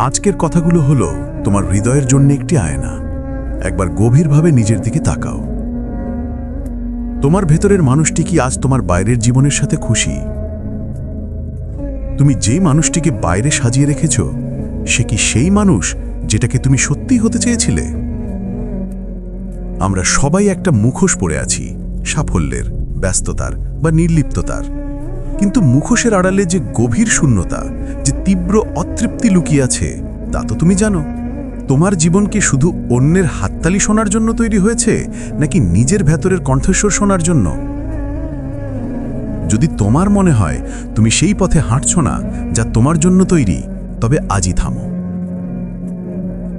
আজকের কথাগুলো হলো তোমার হৃদয়ের জন্য একটি আয়না। একবার গভীরভাবে নিজের দিকে তাকাও। তোমার ভেতরের মানুষটি কি আজ তোমার বাইরের জীবনের সাথে খুশি? তুমি যে মানুষটিকে বাইরে সাজিয়ে রেখেছ, সে কি সেই মানুষ যেটাকে তুমি সত্যি হতে চেয়েছিলে? আমরা সবাই একটা মুখোশ পড়ে আছি, সাফল্যের, ব্যস্ততার বা নির্লিপ্ততার। কিন্তু মুখোশের আড়ালে যে গভীর শূন্যতা, যে তীব্র অতৃপ্তি লুকিয়ে আছে, তা তো তুমি জানো। তোমার জীবন কি শুধু অন্যের হাততালি শোনার জন্য তৈরি হয়েছে, নাকি নিজের ভেতরের কণ্ঠস্বর শোনার জন্য? যদি তোমার মনে হয় তুমি সেই পথে হাঁটছ না, যা তোমার জন্য তৈরি, তবে আজই থামো।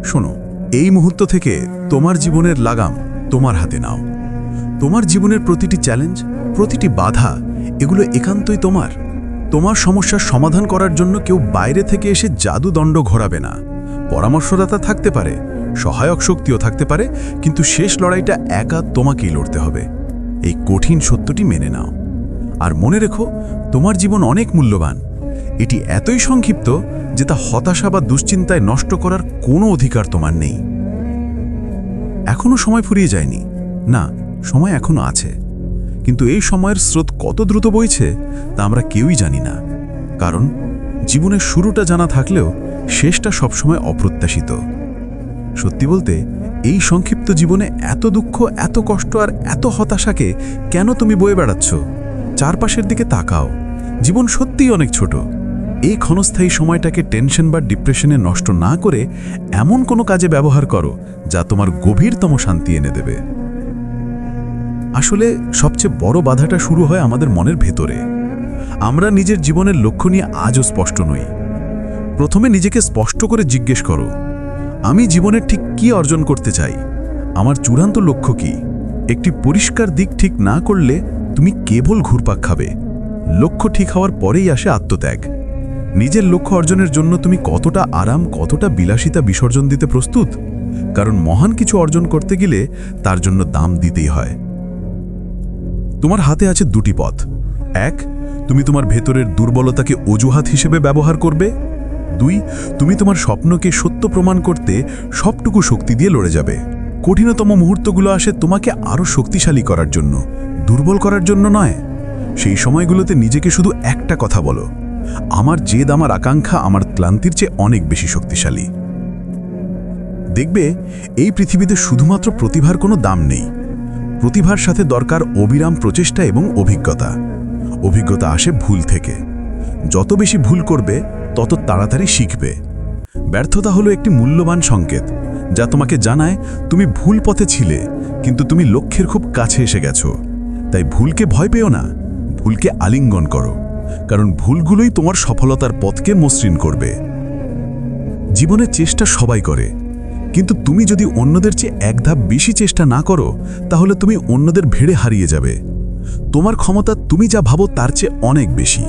শোনো, এই মুহূর্ত থেকে তোমার জীবনের লাগাম তোমার হাতে নাও। তোমার জীবনের প্রতিটি চ্যালেঞ্জ, প্রতিটি বাধা এগুলো একান্তই তোমার। তোমার সমস্যার সমাধান করার জন্য কেউ বাইরে থেকে এসে জাদুদণ্ড ঘোরাবে না। পরামর্শদাতা থাকতে পারে, সহায়ক শক্তিও থাকতে পারে, কিন্তু শেষ লড়াইটা একা তোমাকেই লড়তে হবে। এই কঠিন সত্যটি মেনে নাও। আর মনে রেখো, তোমার জীবন অনেক মূল্যবান। এটি এতই সংক্ষিপ্ত যে তা হতাশা বা দুশ্চিন্তায় নষ্ট করার কোনো অধিকার তোমার নেই। এখনও সময় ফুরিয়ে যায়নি। না, সময় এখনও আছে। কিন্তু এই সময়ের স্রোত কত দ্রুত বইছে, তা আমরা কেউই জানি না। কারণ জীবনের শুরুটা জানা থাকলেও শেষটা সবসময় অপ্রত্যাশিত। সত্যি বলতে, এই সংক্ষিপ্ত জীবনে এত দুঃখ, এত কষ্ট আর এত হতাশাকে কেন তুমি বয়ে বেড়াচ্ছ? চারপাশের দিকে তাকাও। জীবন সত্যিই অনেক ছোট। এই ক্ষণস্থায়ী সময়টাকে টেনশন বা ডিপ্রেশনে নষ্ট না করে এমন কোনো কাজে ব্যবহার করো, যা তোমার গভীরতম শান্তি এনে দেবে। আসলে সবচেয়ে বড় বাধাটা শুরু হয় আমাদের মনের ভেতরে। আমরা নিজের জীবনের লক্ষ্য নিয়ে আজও স্পষ্ট নই। প্রথমে নিজেকে স্পষ্ট করে জিজ্ঞেস করো, আমি জীবনের ঠিক কি অর্জন করতে চাই? আমার চূড়ান্ত লক্ষ্য কি? একটি পরিষ্কার দিক ঠিক না করলে তুমি কেবল ঘুরপাক খাবে। লক্ষ্য ঠিক হওয়ার পরেই আসে আত্মত্যাগ। নিজের লক্ষ্য অর্জনের জন্য তুমি কতটা আরাম, কতটা বিলাসিতা বিসর্জন দিতে প্রস্তুত? কারণ মহান কিছু অর্জন করতে গেলে তার জন্য দাম দিতেই হয়। তোমার হাতে আছে দুটি পথ। এক, তুমি তোমার ভেতরের দুর্বলতাকে অজুহাত হিসেবে ব্যবহার করবে। দুই, তুমি তোমার স্বপ্নকে সত্য প্রমাণ করতে সবটুকু শক্তি দিয়ে লড়ে যাবে। কঠিনতম মুহূর্তগুলো আসে তোমাকে আরও শক্তিশালী করার জন্য, দুর্বল করার জন্য নয়। সেই সময়গুলোতে নিজেকে শুধু একটা কথা বলো, আমার জেদ, আমার আকাঙ্ক্ষা, আমার ক্লান্তির চেয়ে অনেক বেশি শক্তিশালী। দেখবে, এই পৃথিবীতে শুধুমাত্র প্রতিভার কোনো দাম নেই। প্রতিভার সাথে দরকার অবিরাম প্রচেষ্টা এবং অভিজ্ঞতা। অভিজ্ঞতা আসে ভুল থেকে। যত বেশি ভুল করবে, তত তাড়াতাড়ি শিখবে। ব্যর্থতা হলো একটি মূল্যবান সংকেত, যা তোমাকে জানায়, তুমি ভুল পথে ছিলে, কিন্তু তুমি লক্ষ্যের খুব কাছে এসে গেছো। তাই ভুলকে ভয় পেও না, ভুলকে আলিঙ্গন করো, কারণ ভুলগুলোই তোমার সফলতার পথকে মসৃণ করবে। জীবনের চেষ্টা সবাই করে কিন্তু তুমি যদি অন্যদের চেয়ে এক ধাপ বেশি চেষ্টা না করো, তাহলে তুমি অন্যদের ভেড়ে হারিয়ে যাবে। তোমার ক্ষমতা তুমি যা ভাবো তার চেয়ে অনেক বেশি।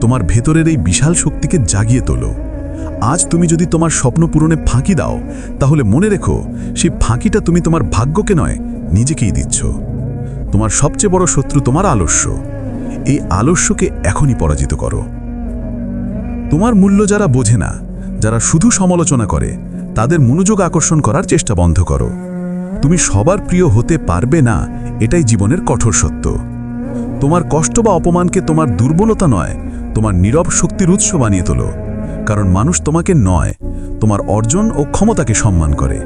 তোমার ভেতরের এই বিশাল শক্তিকে জাগিয়ে তোলো। আজ তুমি যদি তোমার স্বপ্ন পূরণে ফাঁকি দাও, তাহলে মনে রেখো, সেই ফাঁকিটা তুমি তোমার ভাগ্যকে নয়, নিজেকেই দিচ্ছ। তোমার সবচেয়ে বড় শত্রু তোমার আলস্য। এই আলস্যকে এখনই পরাজিত করো। তোমার মূল্য যারা বোঝে না, যারা শুধু সমালোচনা করে তাদের মনোযোগ আকর্ষণ করার চেষ্টা বন্ধ করো। তুমি সবার প্রিয় হতে পারবে না, এটাই জীবনের কঠোর সত্য। তোমার কষ্ট বা অপমানকে তোমার দুর্বলতা নয়, তোমার নীরব শক্তির উৎস বানিয়ে তোলো। কারণ মানুষ তোমাকে নয়, তোমার অর্জন ও ক্ষমতাকে সম্মান করে।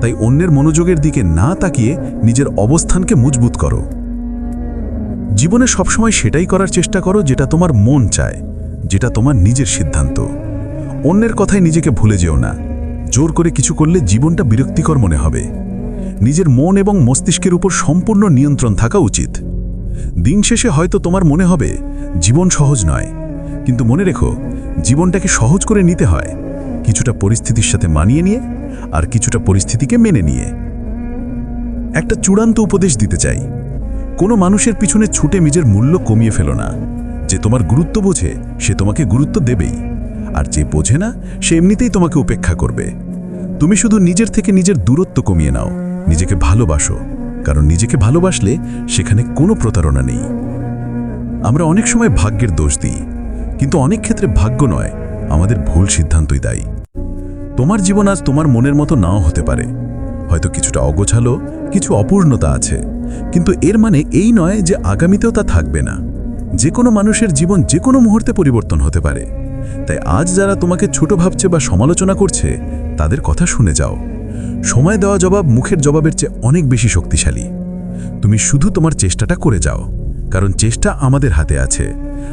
তাই অন্যের মনোযোগের দিকে না তাকিয়ে নিজের অবস্থানকে মজবুত করো। জীবনে সবসময় সেটাই করার চেষ্টা করো যেটা তোমার মন চায়, যেটা তোমার নিজের সিদ্ধান্ত। অন্যের কথায় নিজেকে ভুলে যেও না। জোর করে কিছু করলে জীবনটা বিরক্তিকর মনে হবে। নিজের মন এবং মস্তিষ্কের উপর সম্পূর্ণ নিয়ন্ত্রণ থাকা উচিত। দিন শেষে হয়তো তোমার মনে হবে, জীবন সহজ নয়। কিন্তু মনে রেখো, জীবনটাকে সহজ করে নিতে হয়। কিছুটা পরিস্থিতির সাথে মানিয়ে নিয়ে আর কিছুটা পরিস্থিতিকে মেনে নিয়ে। একটা চূড়ান্ত উপদেশ দিতে চাই। কোনো মানুষের পিছনে ছুটে নিজের মূল্য কমিয়ে ফেলো না। যে তোমার গুরুত্ব বোঝে, সে তোমাকে গুরুত্ব দেবেই। আর যে বোঝে না, সে এমনিতেই তোমাকে উপেক্ষা করবে। তুমি শুধু নিজের থেকে নিজের দূরত্ব কমিয়ে নাও। নিজেকে ভালোবাসো, কারণ নিজেকে ভালোবাসলে সেখানে কোনো প্রতারণা নেই। আমরা অনেক সময় ভাগ্যের দোষ দিই, কিন্তু অনেক ক্ষেত্রে ভাগ্য নয়, আমাদের ভুল সিদ্ধান্তই দায়ী। তোমার জীবন আজ তোমার মনের মতো নাও হতে পারে। হয়তো কিছুটা অগোছালো, কিছু অপূর্ণতা আছে, কিন্তু এর মানে এই নয় যে আগামীতেও তা থাকবে না। যে কোনো মানুষের জীবন যে কোনো মুহূর্তে পরিবর্তন হতে পারে। তাই আজ যারা তোমাকে ছোট ভাবছে বা সমালোচনা করছে তাদের কথা শুনে যাও। সময় দেওয়া জবাব মুখের জবাবের চেয়ে অনেক বেশি শক্তিশালী। তুমি শুধু তোমার চেষ্টাটা করে যাও, কারণ চেষ্টা আমাদের হাতে আছে,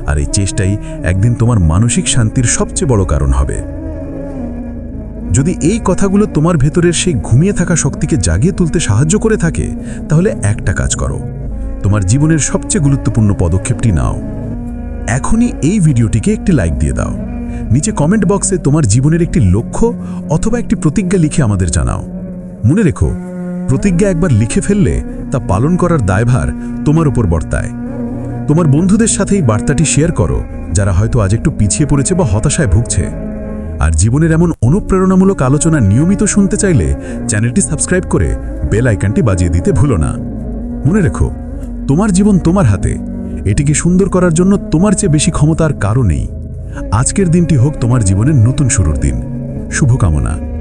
আর এই চেষ্টাই একদিন তোমার মানসিক শান্তির সবচেয়ে বড় কারণ হবে। যদি এই কথাগুলো তোমার ভেতরের সেই ঘুমিয়ে থাকা শক্তিকে জাগিয়ে তুলতে সাহায্য করে থাকে, তাহলে একটা কাজ করো। তোমার জীবনের সবচেয়ে গুরুত্বপূর্ণ পদক্ষেপটি নাও। এখনই এই ভিডিওটিকে একটি লাইক দিয়ে দাও। নিচে কমেন্ট বক্সে তোমার জীবনের একটি লক্ষ্য অথবা একটি প্রতিজ্ঞা লিখে আমাদের জানাও। মনে রেখো, প্রতিজ্ঞা একবার লিখে ফেললে তা পালন করার দায়ভার তোমার উপর বর্তায়। তোমার বন্ধুদের সাথে এই বার্তাটি শেয়ার করো, যারা হয়তো আজ একটু পিছিয়ে পড়েছে বা হতাশায় ভুগছে। আর জীবনের এমন অনুপ্রেরণামূলক আলোচনা নিয়মিত শুনতে চাইলে চ্যানেলটি সাবস্ক্রাইব করে বেল আইকনটি বাজিয়ে দিতে ভুলো না। মনে রেখো, তোমার জীবন তোমার হাতে। এটিকে সুন্দর করার জন্য তোমার চেয়ে বেশি ক্ষমতার কারও নেই। আজকের দিনটি হোক তোমার জীবনের নতুন শুরুর দিন। শুভকামনা।